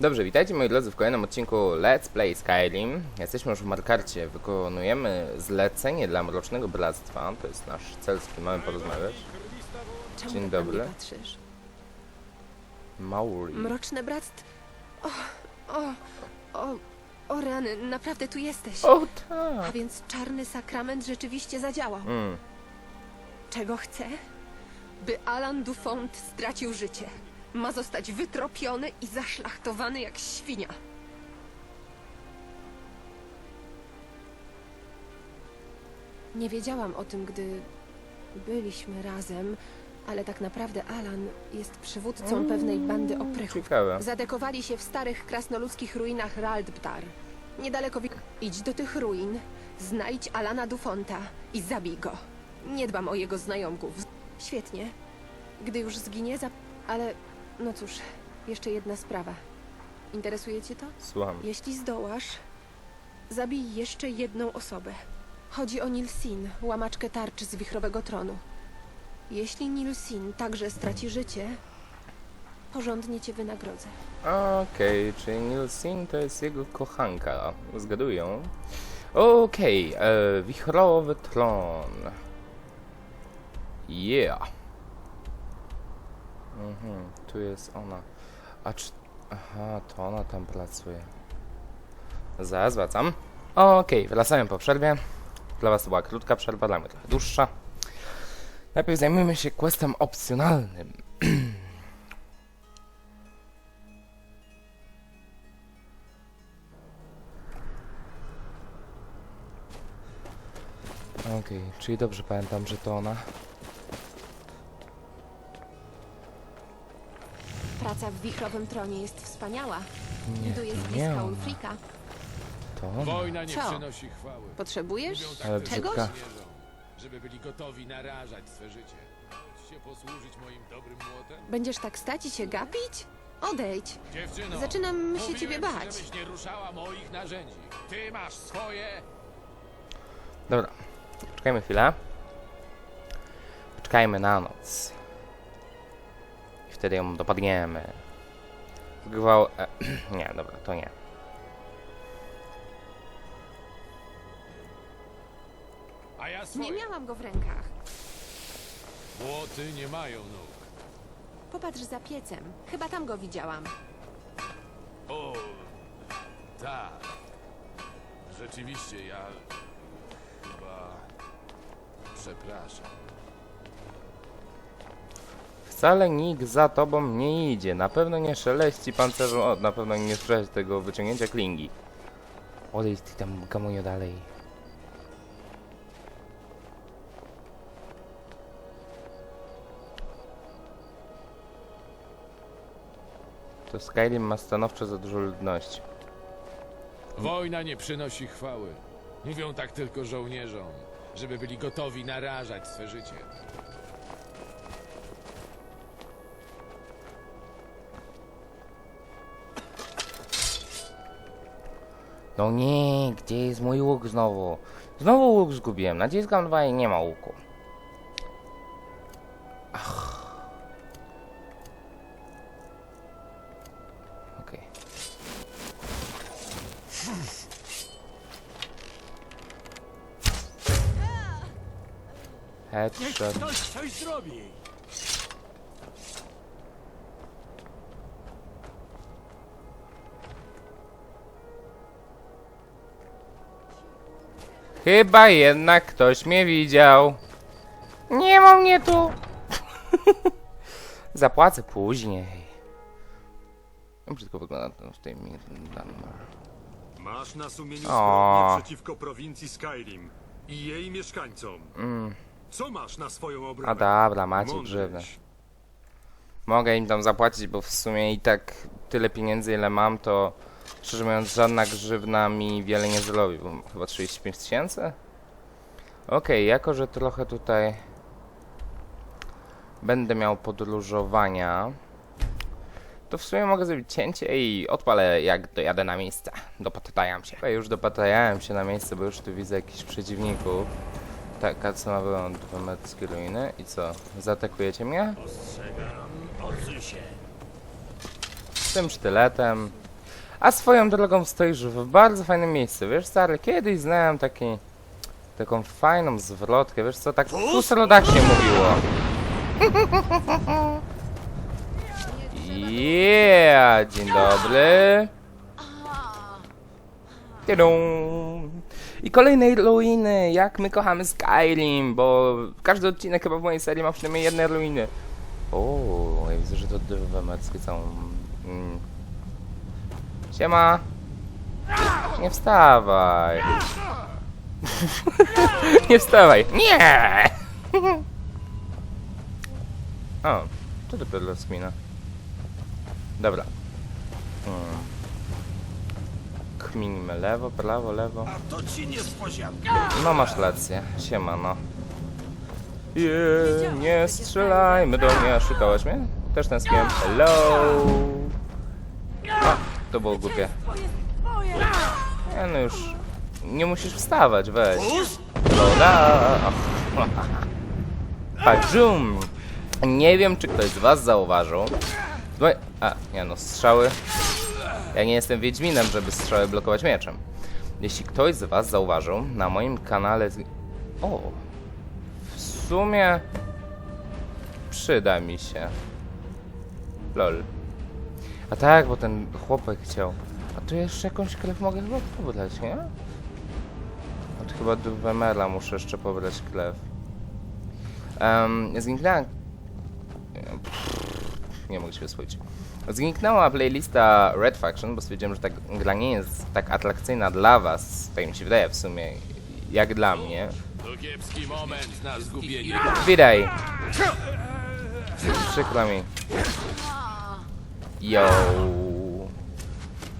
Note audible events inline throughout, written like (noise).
Dobrze, witajcie moi drodzy w kolejnym odcinku Let's Play Skyrim. Jesteśmy już w Markarcie, wykonujemy zlecenie dla Mrocznego Bractwa. To jest nasz cel, z którym mamy porozmawiać. Czemu Dzień tak na dobry. mnie patrzysz? Mauri. Mroczne bractwo. O, o, o, o rany, naprawdę tu jesteś. O A tak! więc czarny sakrament rzeczywiście zadziałał. Mm. Czego chcę? By Alan Dufont stracił życie. Ma zostać wytropiony i zaszlachtowany jak świnia. Nie wiedziałam o tym, gdy byliśmy razem, ale tak naprawdę Alan jest przywódcą pewnej bandy oprychów. Ciekawe. Zadekowali się w starych krasnoludzkich ruinach Raldbtar. Niedaleko wi- Idź do tych ruin, znajdź Alana Dufonta i zabij go. Nie dbam o jego znajomków. Świetnie. Gdy już zginie, za... Ale, no cóż, jeszcze jedna sprawa. Interesuje cię to? Słucham. Jeśli zdołasz, zabij jeszcze jedną osobę. Chodzi o Nilsin, łamaczkę tarczy z wichrowego tronu. Jeśli Nilsin także straci życie, porządnie cię wynagrodzę. Okej, czyli Nilsin to jest jego kochanka. Zgaduję. Okej, e, wichrowy tron. Yeah. Mhm, tu jest ona. A czy... Aha, to ona tam pracuje. Zaraz wracam. Okej, wracamy po przerwie. Dla was to była krótka przerwa, dla mnie trochę dłuższa. Najpierw zajmujmy się questem opcjonalnym. (clears throat) Okej, czyli dobrze pamiętam, że to ona. Praca w wichrowym tronie jest wspaniała. Nie, Tu jest to nie bliska ona. Ulfrika. To ona. Wojna nie Co? przynosi chwały. Potrzebujesz? Mówią tak Ale tylko Czegoś? brzydka. żołnierzom, żeby byli gotowi narażać swe życie. Chodźcie posłużyć moim dobrym młotem. Będziesz tak stać i się gapić? Odejdź. Dziewczyno, Zaczynam się mówiłem ciebie ci, bać. żebyś nie ruszała moich narzędzi. Ty masz swoje. Dobra, poczekajmy chwilę. Poczekajmy na noc. Wtedy ją dopadniemy. Gwał... E, (clears throat) nie, dobra, to nie. A ja Nie swoje. miałam go w rękach. Młoty nie mają nóg. Popatrz za piecem. Chyba tam go widziałam. O, tak. Rzeczywiście, ja chyba przepraszam. Wcale nikt za tobą nie idzie. Na pewno nie szeleści pancerzem. O, na pewno nie słyszałeś tego wyciągnięcia klingi. Odejdź ty tam gamonio dalej. To Skyrim ma stanowczo za dużo ludności. Wojna nie przynosi chwały. Mówią tak tylko żołnierzom, żeby byli gotowi narażać swe życie. No nie, gdzie jest mój łuk znowu? Znowu łuk zgubiłem. Naciskam dwa i nie ma łuku. Chyba jednak ktoś mnie widział. Nie ma mnie tu. (laughs) Zapłacę później. No, Brzydko wygląda to w tej Danmar. Masz na sumieniu O. przeciwko prowincji Skyrim i jej mieszkańcom. Co masz na swoją obronę? Mm. A dobra, macie Mądryś. grzywę. Mogę im tam zapłacić, bo w sumie i tak tyle pieniędzy ile mam, to szczerze mówiąc żadna grzywna mi wiele nie zrobi, bo chyba 35 tysięcy? Okej, jako że trochę tutaj będę miał podróżowania, to w sumie mogę zrobić cięcie i odpalę jak dojadę na miejsce. Dopatajam się. Ja już dopatajałem się na miejsce, bo już tu widzę jakichś przeciwników. Tak, a co ma wygląd dwumetrskie ruiny i co? Zaatakujecie mnie? Ostrzegam, odsuń się. Z tym sztyletem. A swoją drogą stoisz w bardzo fajnym miejscu. Wiesz stary, kiedyś znałem taki, taką fajną zwrotkę, wiesz co, tak w Kusrodach się mówiło. Yeah, dzień dobry. Tidum. I kolejnej ruiny, jak my kochamy Skyrim, bo każdy odcinek chyba w mojej serii ma przynajmniej jedne ruiny. O, ja widzę, że to męskie są... Mm. Siema! Nie wstawaj! (laughs) Nie wstawaj! Nie! (laughs) o, to dopiero rozkmina. Dobra. Hmm. Kminimy lewo, prawo, lewo. A to ci niespodzianka. No masz rację, siema no. Je, nie strzelajmy do mnie, a szukałaś mnie? Też tęskniłem. Hello! A, to było głupie. Nie no już, nie musisz wstawać, weź. Lola! (laughs) Pajum! Nie wiem, czy ktoś z was zauważył. A, nie no, strzały. Ja nie jestem Wiedźminem, żeby strzały blokować mieczem. Jeśli ktoś z was zauważył, na moim kanale... O! W sumie... Przyda mi się. Lol. A tak, bo ten chłopak chciał. A tu jeszcze jakąś krew mogę chyba pobrać, nie? A to chyba do Wemera muszę jeszcze pobrać krew. Um, zniknęła... Nie mogę się wysłuchać. Zniknęła playlista Red Faction, bo stwierdziłem, że ta gra nie jest tak atrakcyjna dla was, tak mi się wydaje w sumie, jak dla mnie. To kiepski moment na zgubienie. Widaj! Przykro mi. Yo.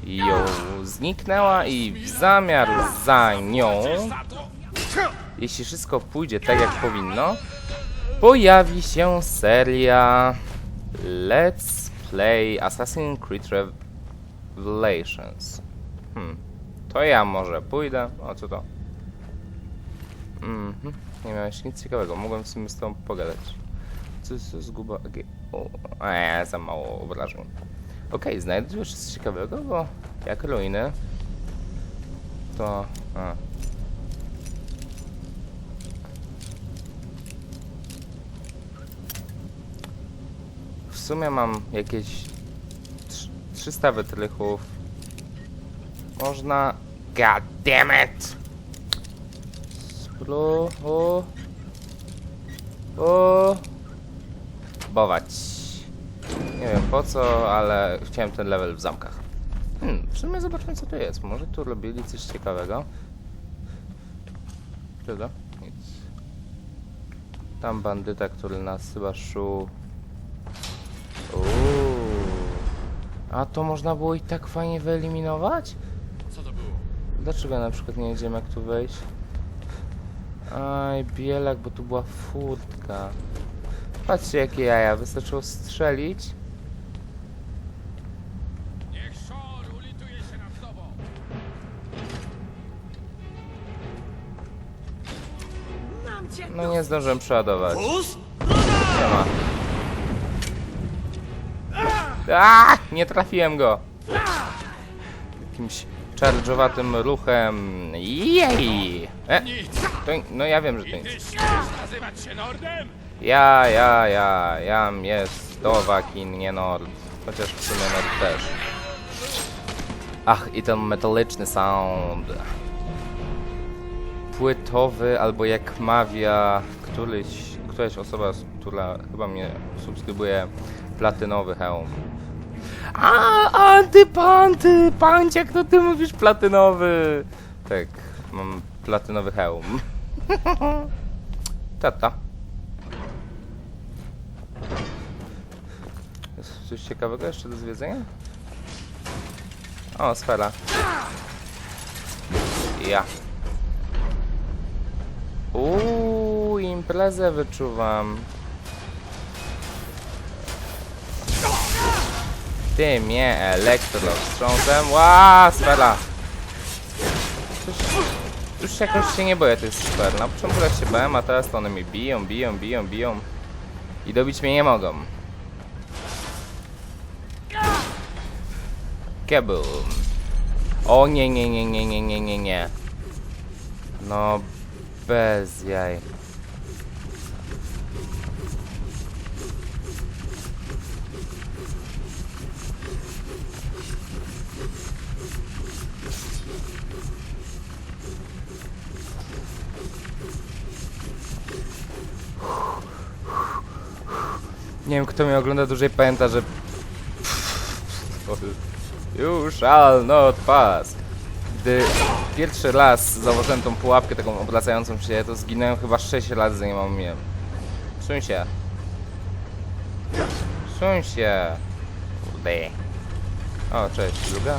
Yo. Zniknęła i w zamiar za nią, jeśli wszystko pójdzie tak jak powinno, pojawi się seria Let's Play Assassin's Creed Revelations. Hmm. To ja może pójdę. O, co to? Mhm. Nie miałeś nic ciekawego. Mogłem w sumie z tobą pogadać. To zguba... O, eee, za mało obrażeń. Okej, znajdujesz coś ciekawego, bo jak ruiny, to... A. W sumie mam jakieś trz- 300 wytrychów. Można... God damn it! Spróbuj... O... Nie wiem po co, ale chciałem ten level w zamkach. Hmm, w sumie zobaczmy co tu jest. Może tu robili coś ciekawego. Czego? Nic. Tam bandyta, który nas chyba. Uuu. A to można było i tak fajnie wyeliminować? Co to było? Dlaczego na przykład nie jedziemy jak tu wejść? Aj, bielak, bo tu była furtka. Patrzcie jakie jaja, wystarczyło strzelić. Niech szor ulituje się nad tobą. Mam cię. No nie zdążyłem przeładować. Pus? Nie ma. A, nie trafiłem go. Jakimś charge'owatym ruchem. Jej! E, to, no ja wiem, że to Ty nic. śmiesz nazywać się Nordem? Ja, ja, ja, jam jest Dowakin, nie Nord. Chociaż w sumie Nord też. Ach, i ten metaliczny sound. Płytowy, albo jak mawia któryś, któraś osoba, która chyba mnie subskrybuje, platynowy hełm. A, antypanty, panciak, to ty mówisz platynowy. Tak, mam platynowy hełm. (laughs) Tata. Coś ciekawego jeszcze do zwiedzenia? O, sfera. Ja. Uuu, imprezę wyczuwam. Ty mnie elektro wstrząsem. Ła, sfera. Już jakoś się nie boję tych sfer. Na początku się bałem, a teraz to one mi biją, biją, biją, biją. I dobić mnie nie mogą. Kaboom. O nie, nie, nie, nie, nie, nie, nie, nie. No, bez jaj. Nie wiem, kto mnie ogląda dłużej, pamięta, że... You shall not pass. Gdy pierwszy raz założyłem tą pułapkę taką obracającą się, to zginąłem chyba 6 razy zanim ją miałem. Suń się. Suń się. Kurde. O, cześć, druga.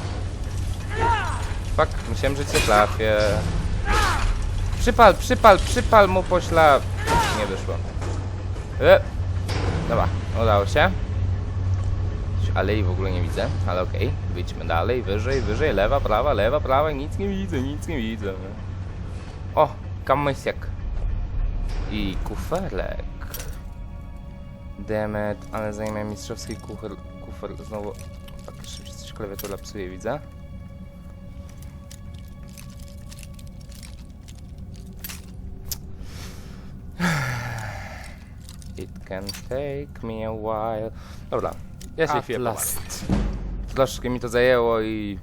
Fuck, myślałem, że cię trafię. Przypal, przypal, przypal mu pośla... Nie wyszło. E. Dobra, udało się. Alei w ogóle nie widzę, ale okej. Wyjdźmy dalej, wyżej, wyżej, lewa, prawa, lewa, prawa, nic nie widzę, nic nie widzę. O, kamysiak. I kuferek. Demet, ale zajmę mistrzowski kufer, kufer znowu... Faktycznie coś klawiatura psuje, widzę. It can take me a while. Dobra, ja się chwilę. Troszkę mi to zajęło i...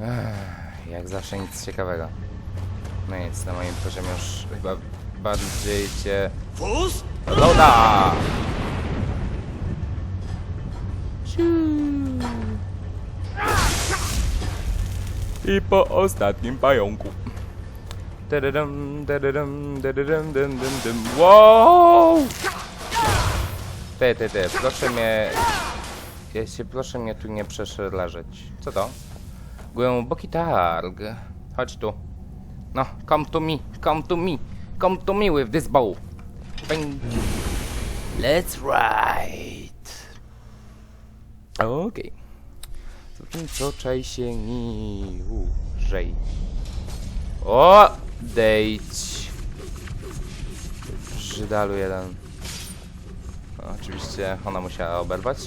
Ech, jak zawsze nic ciekawego. No nic, na moim poziomie już chyba bardziej cię... Loda! I po ostatnim pająku. Dadadam, dadadam, dadadam, dum, dum, dum. Wow! Ty, ty, ty, proszę mnie... Ja się proszę mnie tu nie przeszleżeć. Co to? Głęboki targ. Chodź tu. No, come to me, come to me, come to me with this bow. You. Let's ride. Okej. Zobaczymy co czai się niżej. O! Dejdź. Żydalu jeden. Oczywiście ona musiała oberwać.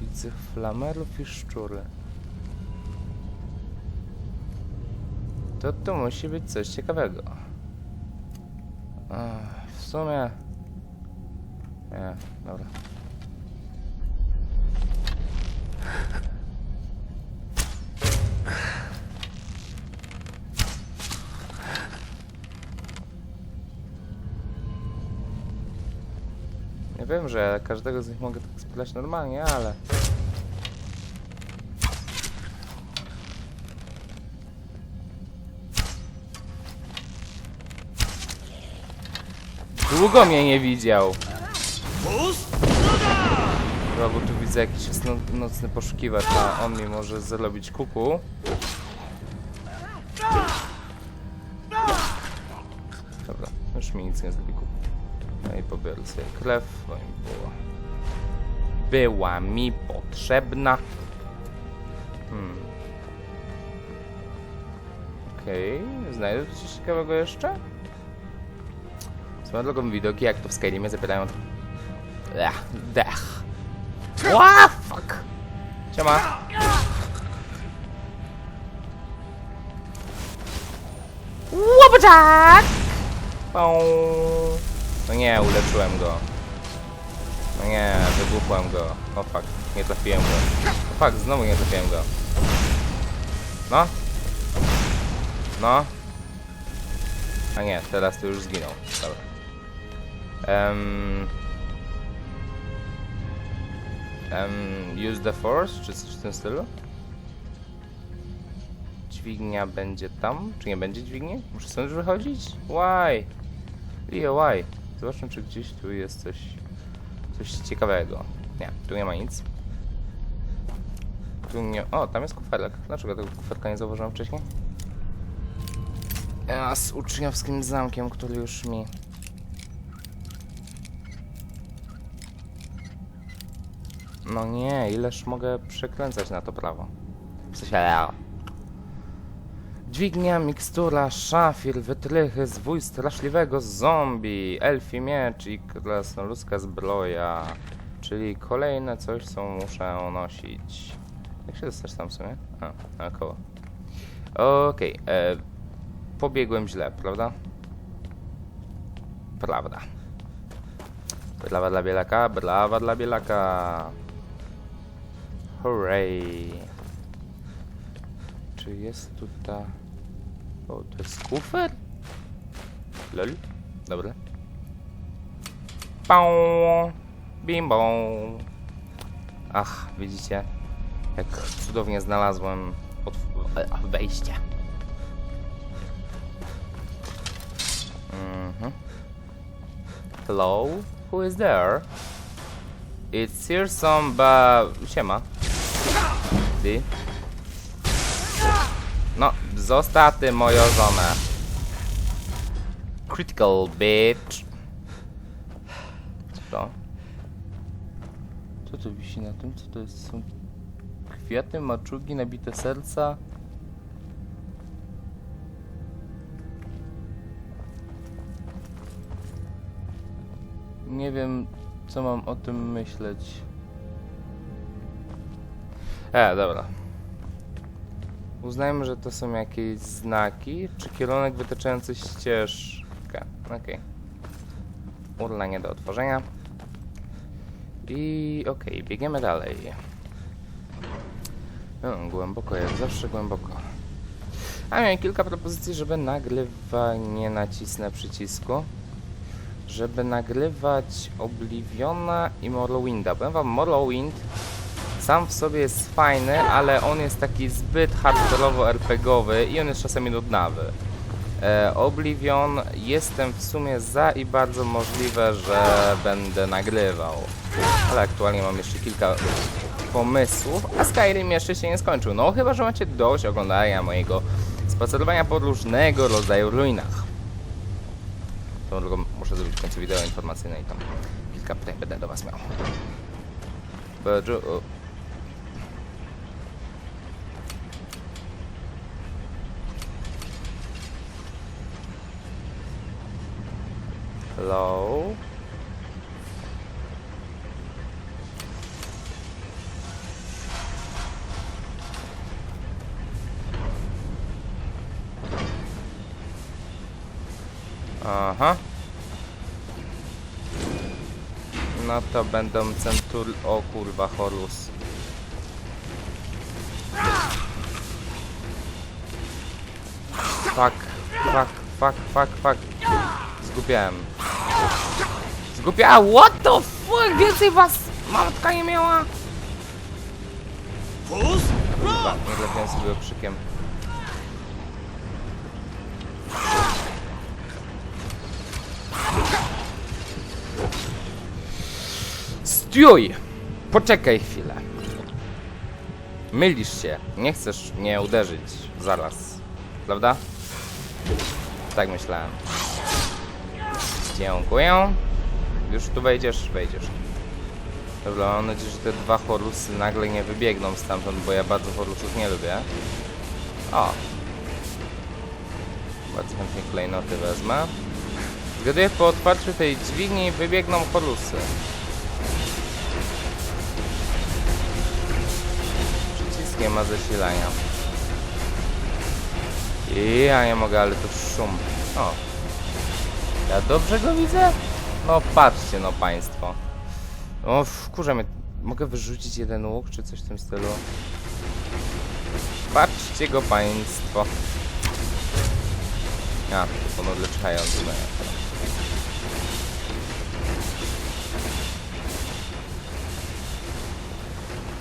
Widzę flamerów i szczury. To tu musi być coś ciekawego. W sumie... Nie, dobra. Wiem, że każdego z nich mogę tak spytać normalnie, ale... Długo mnie nie widział. Chyba, bo tu widzę jakiś jest no, nocny poszukiwacz, a on mi może zrobić kuku. Dobra, już mi nic nie zrobi kuku. No i pobiorę sobie krew, bo mi było... Była mi potrzebna. Hmm. Okej, znajdę tu coś ciekawego jeszcze? Swoją drogą widoki, jak to w Skyrimie zapierają... Ech, dech. Ła, fuck! Siema. Łopaczak! Pą. No nie, uleczyłem go. No nie, wybuchłem go. O fuck, nie trafiłem go. O fuck, znowu nie trafiłem go. No. No. A nie, teraz to już zginął. Dobra. Em... Um, use the force, czy coś w tym stylu? Dźwignia będzie tam? Czy nie będzie dźwigni? Muszę stąd wychodzić? Why? Leo, why? Zobaczmy, czy gdzieś tu jest coś... Coś ciekawego. Nie, tu nie ma nic. Tu nie... O, tam jest kuferek. Dlaczego tego kuferka nie zauważyłem wcześniej? Ja z uczniowskim zamkiem, który już mi... No nie, ileż mogę przekręcać na to prawo? W sensie. Dźwignia, mikstura, szafir, wytrychy, zwój straszliwego zombie, elfi miecz i krasnoludzka zbroja. Czyli kolejne coś, co muszę nosić. Jak się dostać tam w sumie? A, naokoło. Okej, e, pobiegłem źle, prawda? Prawda. Brawa dla Bielaka, brawa dla Bielaka. Hooray. Czy jest tutaj... O, to jest kufer? Lol. Dobra. Pał. Bim. Ach, widzicie? Jak cudownie znalazłem wejście. Mhm. Hello? Who is there? It's here some ba... Siema. Ty. Zostaw ty moją żonę. Critical bitch. Co to? Co to wisi na tym? Co to jest? Są kwiaty, maczugi, nabite serca? Nie wiem, co mam o tym myśleć. E, dobra. Uznajmy, że to są jakieś znaki, czy kierunek wytaczający ścieżkę. Okej. Urla nie do otworzenia. I okej, biegniemy dalej. No, głęboko, jak zawsze głęboko. A miałem kilka propozycji, żeby nagrywać, nie nacisnę przycisku, żeby nagrywać Obliviona i Morrowinda. Powiem wam, Morrowind sam w sobie jest fajny, ale on jest taki zbyt hardkorowo RPGowy i on jest czasami nudnawy. E, Oblivion jestem w sumie za i bardzo możliwe, że będę nagrywał. Ale aktualnie mam jeszcze kilka pomysłów, a Skyrim jeszcze się nie skończył. No chyba, że macie dość oglądania mojego spacerowania po różnego rodzaju ruinach. To muszę zrobić w końcu wideo informacyjne i tam kilka pytań będę do was miał. Bedru... o. Hello? Aha. No to będą centur... O kurwa, Horus. Fuck, fuck, fuck, fuck, fuck. Zgubiałem. Zgubiałem, what the fuck? Więcej was matka nie miała? Kurwa, nie lepiej sobie okrzykiem. Stój! Poczekaj chwilę. Mylisz się. Nie chcesz mnie uderzyć zaraz. Prawda? Tak myślałem. Dziękuję. Już tu wejdziesz? Wejdziesz. Dobra, mam nadzieję, że te dwa Horusy nagle nie wybiegną stamtąd, bo ja bardzo Horusów nie lubię. O! Bardzo chętnie klejnoty wezmę. Zgaduję, po otwarciu tej dźwigni wybiegną Horusy. Przycisk nie ma zasilania. I ja nie mogę, ale to szum. O! Ja dobrze go widzę? No patrzcie no państwo. O, wkurza mnie. Mogę wyrzucić jeden łuk, czy coś w tym stylu? Patrzcie go państwo. A, to ponownie czekający na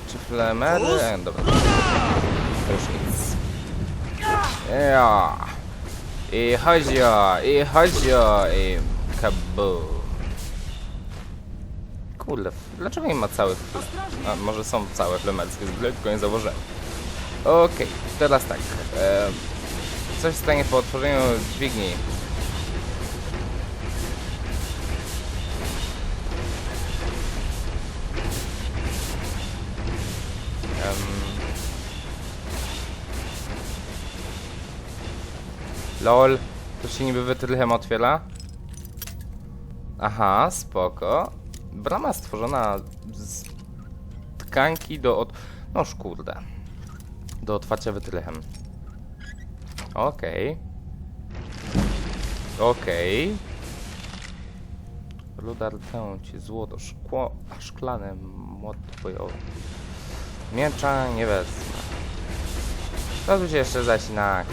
Czy flemery? Dobra. To już nic. Ja. I chodzi o, i chodzi o, i kaboom. Kurde, dlaczego nie ma całych... A, może są całe flemerskie zbroje, tylko nie zauważyłem. Okej, teraz tak. E, coś stanie po otworzeniu dźwigni. LOL. To się niby wytrychem otwiera? Aha, spoko. Brama stworzona z tkanki do od... No kurde. Do otwarcia wytrychem. Okej. Okej. Ruda rtęci, złoto, szkło, a szklane, młot bojowy. Miecza nie wezmę. To tu się jeszcze zaś na.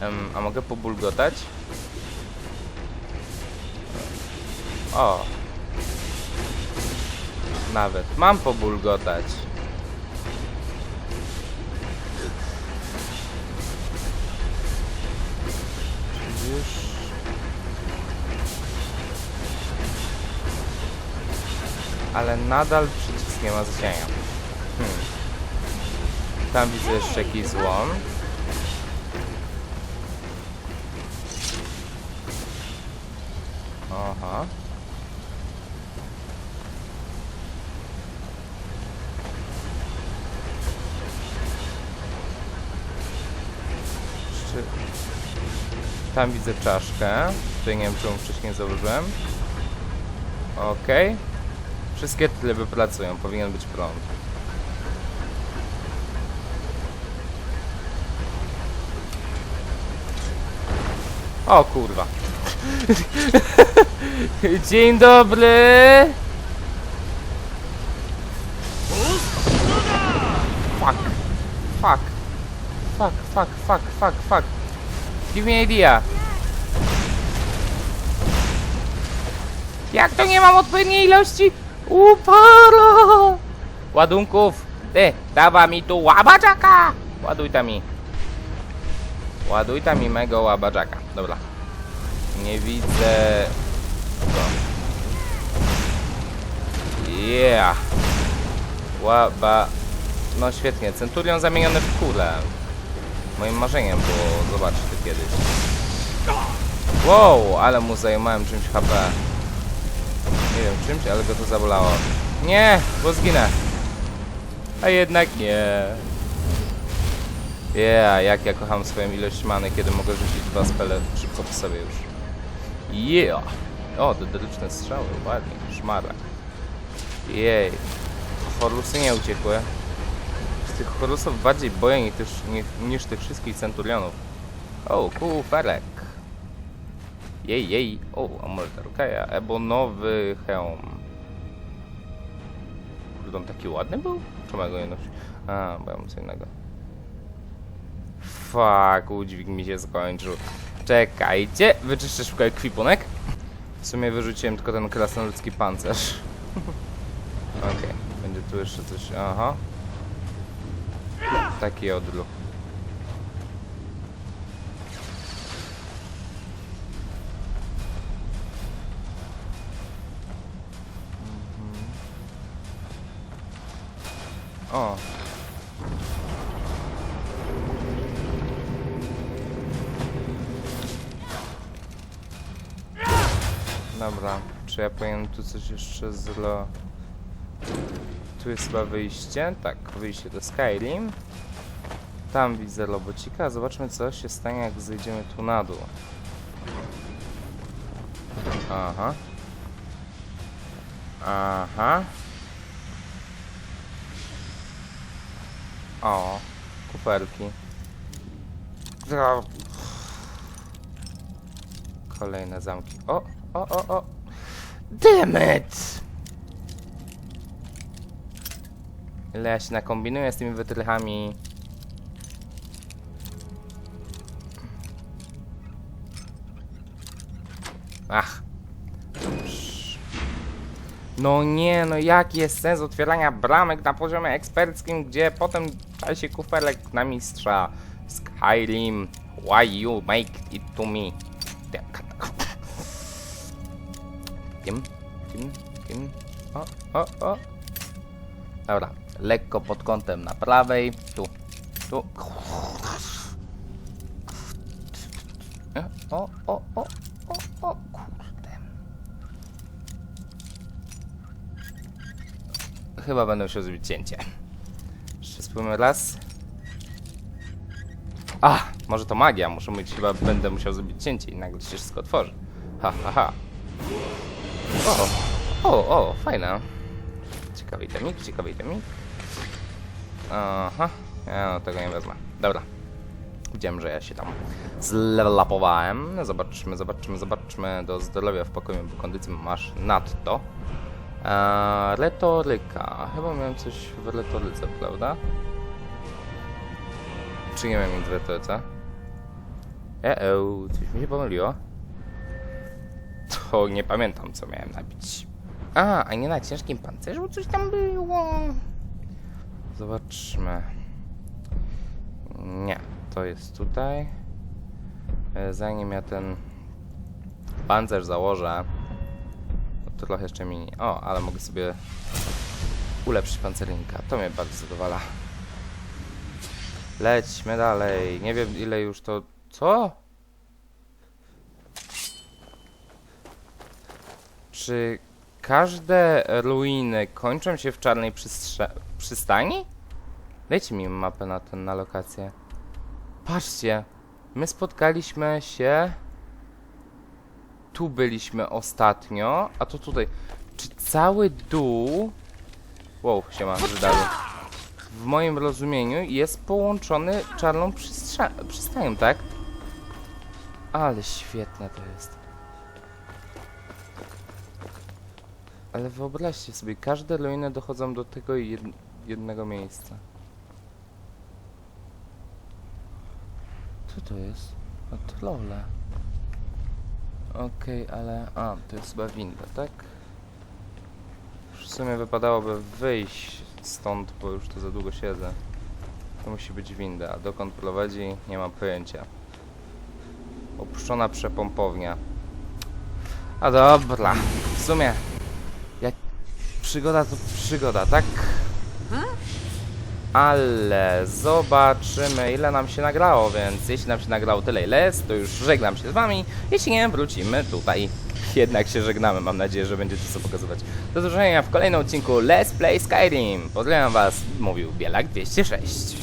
Em, a mogę pobulgotać? O. Nawet. Mam pobulgotać. Już. Ale nadal przycisk nie ma zasięgu. Tam widzę jeszcze jakiś złom. Aha. Jeszcze... Tam widzę czaszkę. Tutaj nie wiem, czy ją wcześniej założyłem. Okej. Wszystkie tryby pracują, powinien być prąd. O kurwa. (laughs) Dzień dobry. Fuck. Fuck. Fuck, fuck, fuck, fuck, fuck. Give me idea. Jak to nie mam odpowiedniej ilości? Uporo! Ładunków. Ty, dawa mi tu łabaczaka. Ładuj tam mi. Ładuj tam mi mego łabaczaka. Dobra. Nie widzę... go. Yeah. Łaba... No świetnie. Centurion zamieniony w kulę. Moim marzeniem było zobaczyć to kiedyś. Wow, ale mu zajmowałem czymś HP. Nie wiem czymś, ale go to zabolało. Nie, bo zginę. A jednak nie. Yeah, jak ja kocham swoją ilość many, kiedy mogę rzucić dwa spele szybko po sobie już. Yeah. O, dedryczne strzały, ładnie, szmara. Jej. Horusy nie uciekły. Z tych horusów bardziej boję niż, niż, tych wszystkich centurionów. O, kuferek. Jej, jej. O, amuleter Kaja. Ebonowy hełm. Kurde, on taki ładny był? Czemu ja go nie nosi? A, bo ja mam co innego. Fuck, udźwig mi się skończył. Czekajcie, wyczyszczę szybko ekwipunek. W sumie wyrzuciłem tylko ten krasnoludzki pancerz. (laughs) Okej, będzie tu jeszcze coś, aha. Taki odruch. O. Ja powinienem tu coś jeszcze zlo... Tu jest chyba wyjście, tak, wyjście do Skyrim. Tam widzę robocika, zobaczmy co się stanie jak zejdziemy tu na dół. Aha. Aha. O, kuperki. Kolejne zamki. O, o, o, o. Ja się nakombinuję z tymi wytrychami. Ach. No nie, no jaki jest sens otwierania bramek na poziomie eksperckim, gdzie potem czai się kufelek na mistrza. Skyrim, why you make it to me? Kim, kim, o, o, o. Dobra, lekko pod kątem na prawej, tu, tu. O, o, o, o, o, kurde. Chyba będę musiał zrobić cięcie. Jeszcze spróbujmy raz. A, może to magia, muszę mieć, chyba będę musiał zrobić cięcie i nagle się wszystko otworzy. Ha, ha, ha. O, o, o, fajne. Ciekawy itemik, ciekawy itemik. Aha, ja tego nie wezmę. Dobra. Widziałem, że ja się tam zlevelapowałem. No, Zobaczmy, zobaczmy, zobaczmy do zdrowia w pokoju, bo kondycję masz nadto. Eee, retoryka. Chyba miałem coś w retoryce, prawda? Czy nie miałem nic w retoryce? Eee, coś mi się pomyliło nie pamiętam, co miałem nabić. A, a nie na ciężkim pancerzu coś tam było? Zobaczmy. Nie, to jest tutaj. E, zanim ja ten pancerz założę, to trochę jeszcze mini. O, ale mogę sobie ulepszyć pancernika. To mnie bardzo zadowala. Lećmy dalej. Nie wiem ile już to... Co? Czy każde ruiny kończą się w czarnej przystani? Dajcie mi mapę na ten, na lokację. Patrzcie, my spotkaliśmy się... Tu byliśmy ostatnio, a to tutaj. Czy cały dół... Wow, się ma wydarzy. W moim rozumieniu jest połączony czarną przystanią, tak? Ale świetne to jest. Ale wyobraźcie sobie, każde ruiny dochodzą do tego jed jednego miejsca. Co to jest? O, trolle. Okej, ale... A, to jest chyba winda, tak? Już w sumie wypadałoby wyjść stąd, bo już to za długo siedzę. To musi być winda, a dokąd prowadzi, nie mam pojęcia. Opuszczona przepompownia. A dobra, w sumie... Przygoda to przygoda, tak? Ale zobaczymy ile nam się nagrało, więc jeśli nam się nagrało tyle ile jest, to już żegnam się z wami. Jeśli nie, wrócimy tutaj. (laughs) Jednak się żegnamy, mam nadzieję, że będziecie co pokazywać. Do zobaczenia w kolejnym odcinku Let's Play Skyrim. Pozdrawiam was, mówił Bielak 206.